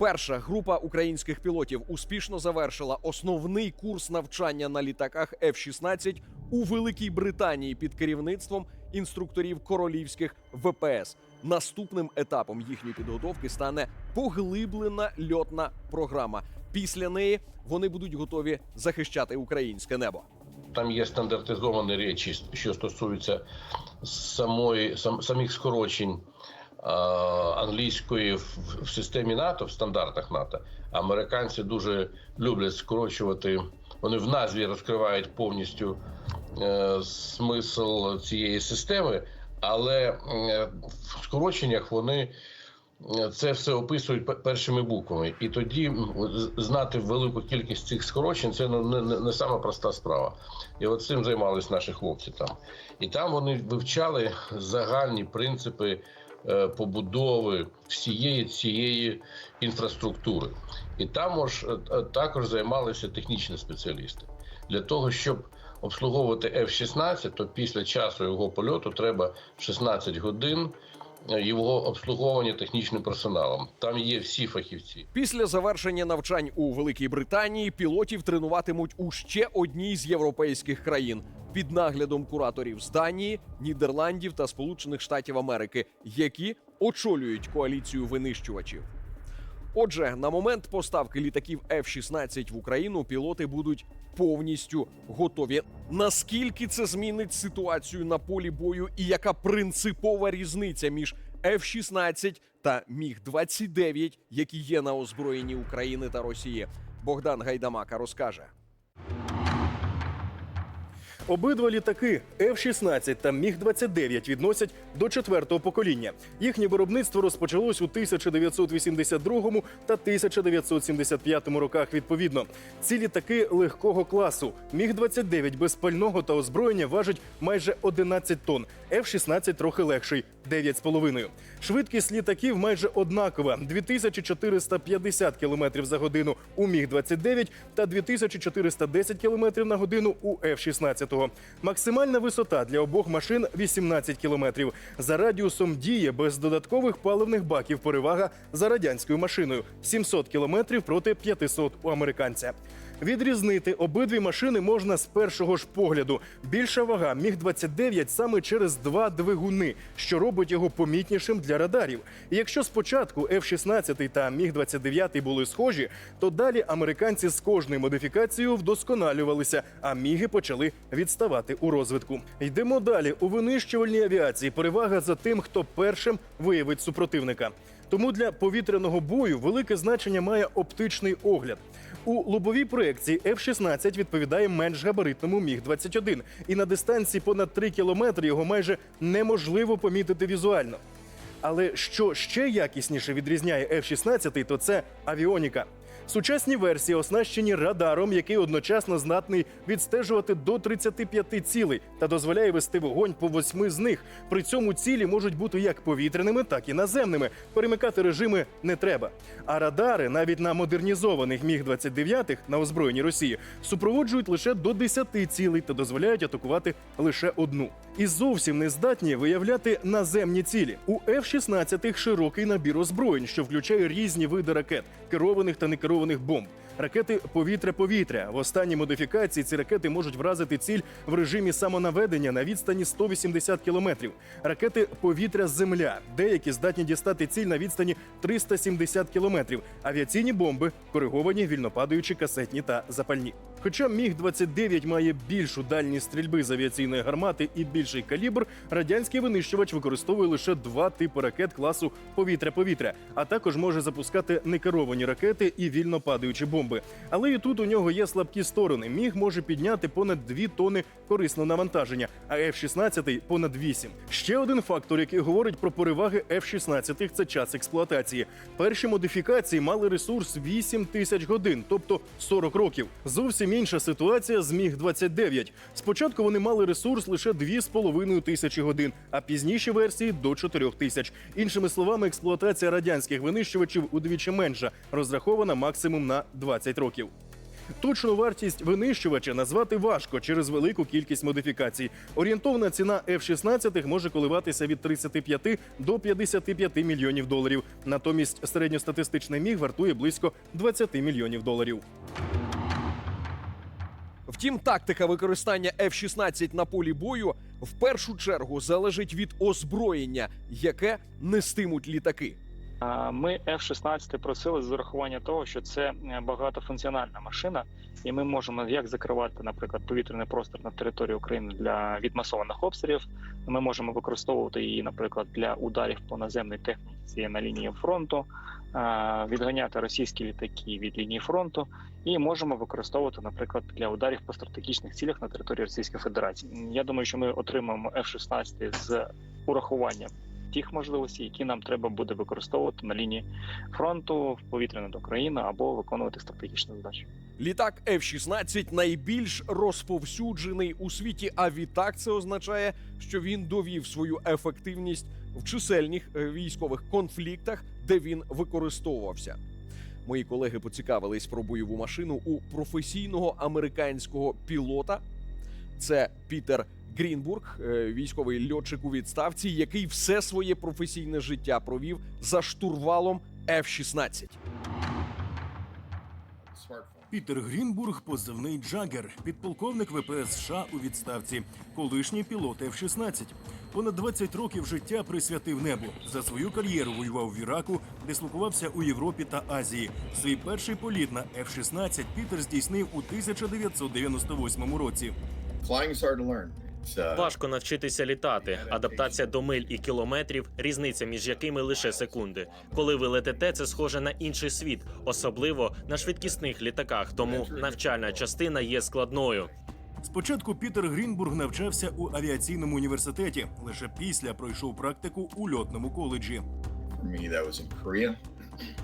Перша група українських пілотів успішно завершила основний курс навчання на літаках F-16 у Великій Британії під керівництвом інструкторів королівських ВПС. Наступним етапом їхньої підготовки стане поглиблена льотна програма. Після неї вони будуть готові захищати українське небо. Там є стандартизовані речі, що стосуються самої сам, самих скорочень англійської в, системі НАТО, в стандартах НАТО. Американці дуже люблять скорочувати. Вони в назві розкривають повністю е, смисл цієї системи, але е, в скороченнях вони е, це все описують першими буквами. І тоді знати велику кількість цих скорочень це не, не, не сама проста справа. І от цим займались наші хлопці там. І там вони вивчали загальні принципи е, побудови всієї цієї інфраструктури. І там е, е, також займалися технічні спеціалісти. Для того, щоб обслуговувати F-16, то після часу його польоту треба 16 годин е, його обслуговування технічним персоналом. Там є всі фахівці. Після завершення навчань у Великій Британії пілотів тренуватимуть у ще одній з європейських країн під наглядом кураторів з Данії, Нідерландів та Сполучених Штатів Америки, які очолюють коаліцію винищувачів. Отже, на момент поставки літаків F-16 в Україну пілоти будуть повністю готові. Наскільки це змінить ситуацію на полі бою, і яка принципова різниця між F-16 та Міг-29, які є на озброєнні України та Росії? Богдан Гайдамака розкаже. Обидва літаки F-16 та Міг-29 відносять до четвертого покоління. Їхнє виробництво розпочалось у 1982 та 1975 роках. Відповідно, ці літаки легкого класу. Міг-29 без пального та озброєння важить майже 11 тонн. F-16 трохи легший 9,5. Швидкість літаків майже однакова: 2450 км за годину у Міг-29 та 2410 км на годину у F-16. Максимальна висота для обох машин 18 кілометрів. За радіусом дії без додаткових паливних баків перевага за радянською машиною 700 кілометрів проти 500 у американця. Відрізнити обидві машини можна з першого ж погляду. Більша вага міг 29 саме через два двигуни, що робить його помітнішим для радарів. І якщо спочатку F-16 та міг 29 були схожі, то далі американці з кожною модифікацією вдосконалювалися, а міги почали відставати у розвитку. Йдемо далі. У винищувальній авіації перевага за тим, хто першим виявить супротивника. Тому для повітряного бою велике значення має оптичний огляд. У лобовій проекції F-16 відповідає менш габаритному Міг-21, і на дистанції понад 3 кілометри його майже неможливо помітити візуально. Але що ще якісніше відрізняє F-16, то це авіоніка. Сучасні версії оснащені радаром, який одночасно здатний відстежувати до 35 цілей та дозволяє вести вогонь по восьми з них. При цьому цілі можуть бути як повітряними, так і наземними. Перемикати режими не треба. А радари навіть на модернізованих міг 29 на озброєнні Росії супроводжують лише до 10 цілей та дозволяють атакувати лише одну. І зовсім не здатні виявляти наземні цілі. У F-16 широкий набір озброєнь, що включає різні види ракет, керованих та некерованих бомб. Ракети повітря-повітря. В останній модифікації ці ракети можуть вразити ціль в режимі самонаведення на відстані 180 кілометрів. Ракети повітря-земля. Деякі здатні дістати ціль на відстані 370 кілометрів. Авіаційні бомби кориговані вільнопадаючі касетні та запальні. Хоча міг 29 має більшу дальність стрільби з авіаційної гармати і більший калібр, радянський винищувач використовує лише два типи ракет класу повітря-повітря, а також може запускати некеровані ракети і вільно падаючі бомби. Але і тут у нього є слабкі сторони. Міг може підняти понад 2 тони корисного навантаження, а F-16 – понад 8. Ще один фактор, який говорить про переваги F-16 – це час експлуатації. Перші модифікації мали ресурс 8 тисяч годин, тобто 40 років. Зовсім інша ситуація з міг 29 Спочатку вони мали ресурс лише 2,5 тисячі годин, а пізніші версії до 4 тисяч. Іншими словами, експлуатація радянських винищувачів удвічі менша, розрахована максимум на 20 років. Точну вартість винищувача назвати важко через велику кількість модифікацій. Орієнтовна ціна F-16 може коливатися від 35 до 55 мільйонів доларів. Натомість середньостатистичний міг вартує близько 20 мільйонів доларів. Втім, тактика використання F-16 на полі бою в першу чергу залежить від озброєння, яке нестимуть літаки. Ми F-16 просили з урахування того, що це е, багатофункціональна машина, і ми можемо як закривати, наприклад, повітряний простір на території України для від масованих обстрілів. Ми можемо використовувати її, наприклад, для ударів по наземній техніці на лінії фронту, відганяти російські літаки від лінії фронту, і можемо використовувати, наприклад, для ударів по стратегічних цілях на території Російської Федерації. Я думаю, що ми отримаємо F-16 з урахуванням тих можливостей, які нам треба буде використовувати на лінії фронту в повітряну до країни або виконувати стратегічні задачі. Літак F-16 найбільш розповсюджений у світі. А відтак це означає, що він довів свою ефективність в чисельних е, військових конфліктах, де він використовувався. Мої колеги поцікавились про бойову машину у професійного американського пілота. Це Пітер Грінбург, е, військовий льотчик у відставці, який все своє професійне життя провів за штурвалом F-16. Пітер Грінбург, позивний Джагер, підполковник ВПС США у відставці, колишній пілот F-16. Понад 20 років життя присвятив небу. За свою кар'єру воював в Іраку, дислокувався у Європі та Азії. Свій перший політ на F-16 Пітер здійснив у 1998 році. Flying is hard to learn. Важко навчитися літати. Адаптація до миль і кілометрів, різниця між якими лише секунди. Коли ви летите, це схоже на інший світ, особливо на швидкісних літаках. Тому навчальна частина є складною. Спочатку Пітер Грінбург навчався у авіаційному університеті. Лише після пройшов практику у льотному коледжі.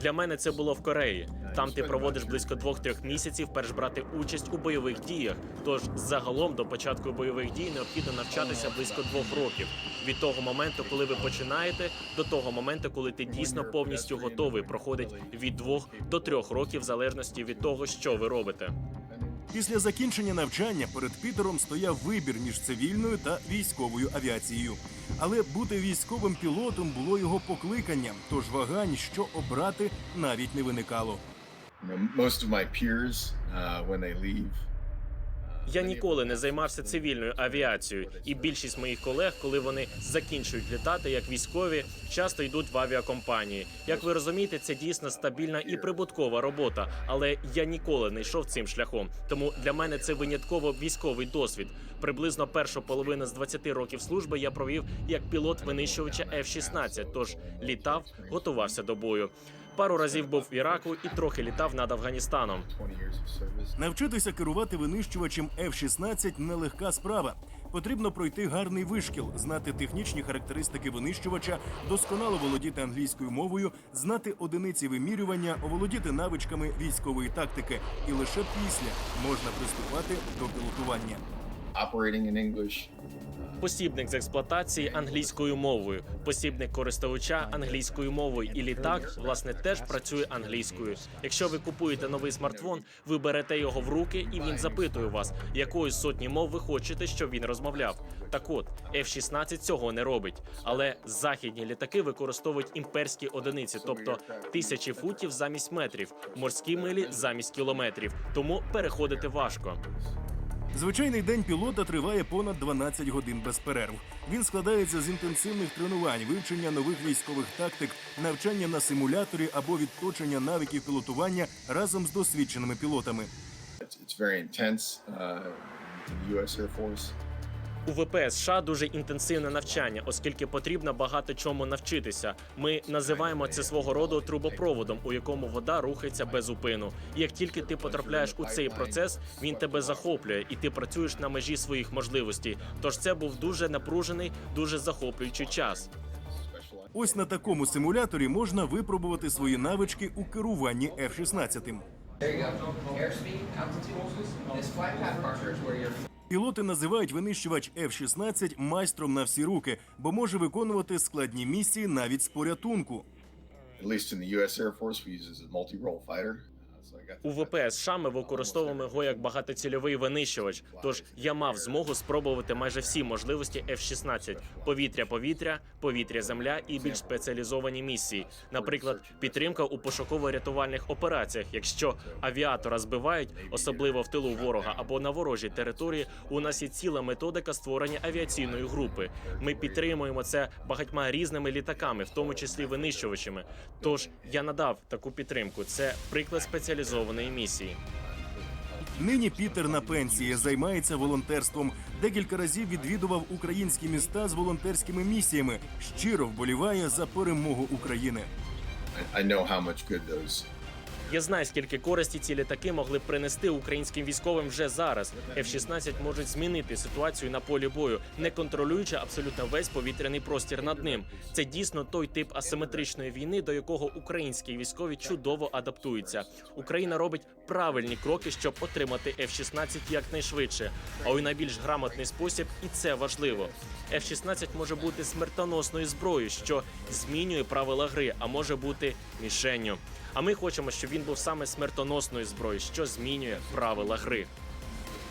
Для мене це було в Кореї. Там ти проводиш близько двох-трьох місяців, перш брати участь у бойових діях. Тож загалом до початку бойових дій необхідно навчатися близько двох років від того моменту, коли ви починаєте, до того моменту, коли ти дійсно повністю готовий, проходить від двох до трьох років, в залежності від того, що ви робите. Після закінчення навчання перед Пітером стояв вибір між цивільною та військовою авіацією. Але бути військовим пілотом було його покликанням, тож вагань, що обрати, навіть не виникало. Most of my peers, uh, when they leave, Я ніколи не займався цивільною авіацією, і більшість моїх колег, коли вони закінчують літати як військові, часто йдуть в авіакомпанії. Як ви розумієте, це дійсно стабільна і прибуткова робота, але я ніколи не йшов цим шляхом. Тому для мене це винятково військовий досвід. Приблизно першу половину з 20 років служби я провів як пілот винищувача F-16, тож літав, готувався до бою. Пару разів був в Іраку і трохи літав над Афганістаном. 20 years of service. Навчитися керувати винищувачем F-16 – нелегка справа. Потрібно пройти гарний вишкіл, знати технічні характеристики винищувача, досконало володіти англійською мовою, знати одиниці вимірювання, оволодіти навичками військової тактики. І лише після можна приступати до пілотування. Посібник з експлуатації англійською мовою, посібник користувача англійською мовою, і літак власне теж працює англійською. Якщо ви купуєте новий смартфон, ви берете його в руки, і він запитує вас, якої з сотні мов ви хочете, щоб він розмовляв. Так от F-16 цього не робить, але західні літаки використовують імперські одиниці, тобто тисячі футів замість метрів, морські милі замість кілометрів. Тому переходити важко. Звичайний день пілота триває понад 12 годин без перерв. Він складається з інтенсивних тренувань, вивчення нових військових тактик, навчання на симуляторі або відточення навиків пілотування разом з досвідченими пілотами. It's, very intense uh, U.S. Air Force. У ВПС США дуже інтенсивне навчання, оскільки потрібно багато чому навчитися. Ми називаємо це свого роду трубопроводом, у якому вода рухається без упину. І як тільки ти потрапляєш у цей процес, він тебе захоплює, і ти працюєш на межі своїх можливостей. Тож це був дуже напружений, дуже захоплюючий час. Ось на такому симуляторі можна випробувати свої навички у керуванні F-16. Пілоти називають винищувач F-16 майстром на всі руки, бо може виконувати складні місії навіть з порятунку. At least. У ВПС США ми використовуємо його як багатоцільовий винищувач. Тож я мав змогу спробувати майже всі можливості F-16 – повітря-повітря, повітря-земля і більш спеціалізовані місії. Наприклад, підтримка у пошуково-рятувальних операціях. Якщо авіатора збивають, особливо в тилу ворога або на ворожій території, у нас є ціла методика створення авіаційної групи. Ми підтримуємо це багатьма різними літаками, в тому числі винищувачами. Тож я надав таку підтримку. Це приклад спеціалізованої місії. Нині Пітер на пенсії займається волонтерством. Декілька разів відвідував українські міста з волонтерськими місіями. Щиро вболіває за перемогу України. Я знаю, скільки користі ці літаки могли б принести українським військовим вже зараз. F-16 можуть змінити ситуацію на полі бою, не контролюючи абсолютно весь повітряний простір над ним. Це дійсно той тип асиметричної війни, до якого українські військові чудово адаптуються. Україна робить правильні кроки, щоб отримати F-16 якнайшвидше, а у найбільш грамотний спосіб, і це важливо. F-16 може бути смертоносною зброєю, що змінює правила гри, а може бути мішенню. А ми хочемо, щоб він був саме смертоносною зброєю, що змінює правила гри.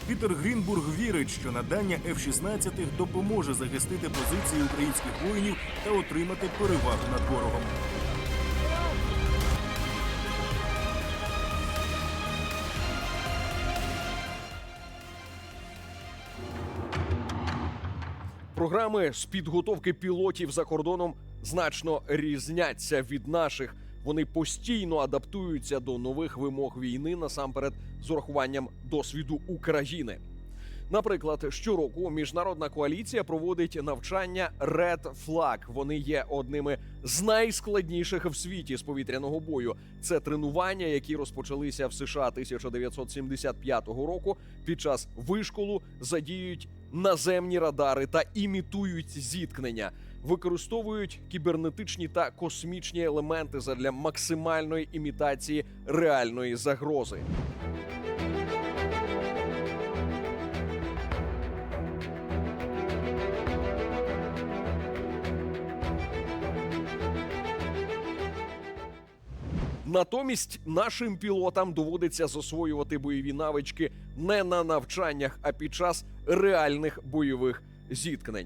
Пітер Грінбург вірить, що надання F-16 допоможе захистити позиції українських воїнів та отримати перевагу над ворогом. Програми з підготовки пілотів за кордоном значно різняться від наших. Вони постійно адаптуються до нових вимог війни, насамперед з урахуванням досвіду України. Наприклад, щороку міжнародна коаліція проводить навчання Red Flag. Вони є одними з найскладніших в світі з повітряного бою. Це тренування, які розпочалися в США 1975 року. Під час вишколу задіють наземні радари та імітують зіткнення, використовують кібернетичні та космічні елементи задля максимальної імітації реальної загрози. Натомість нашим пілотам доводиться засвоювати бойові навички не на навчаннях, а під час реальних бойових зіткнень.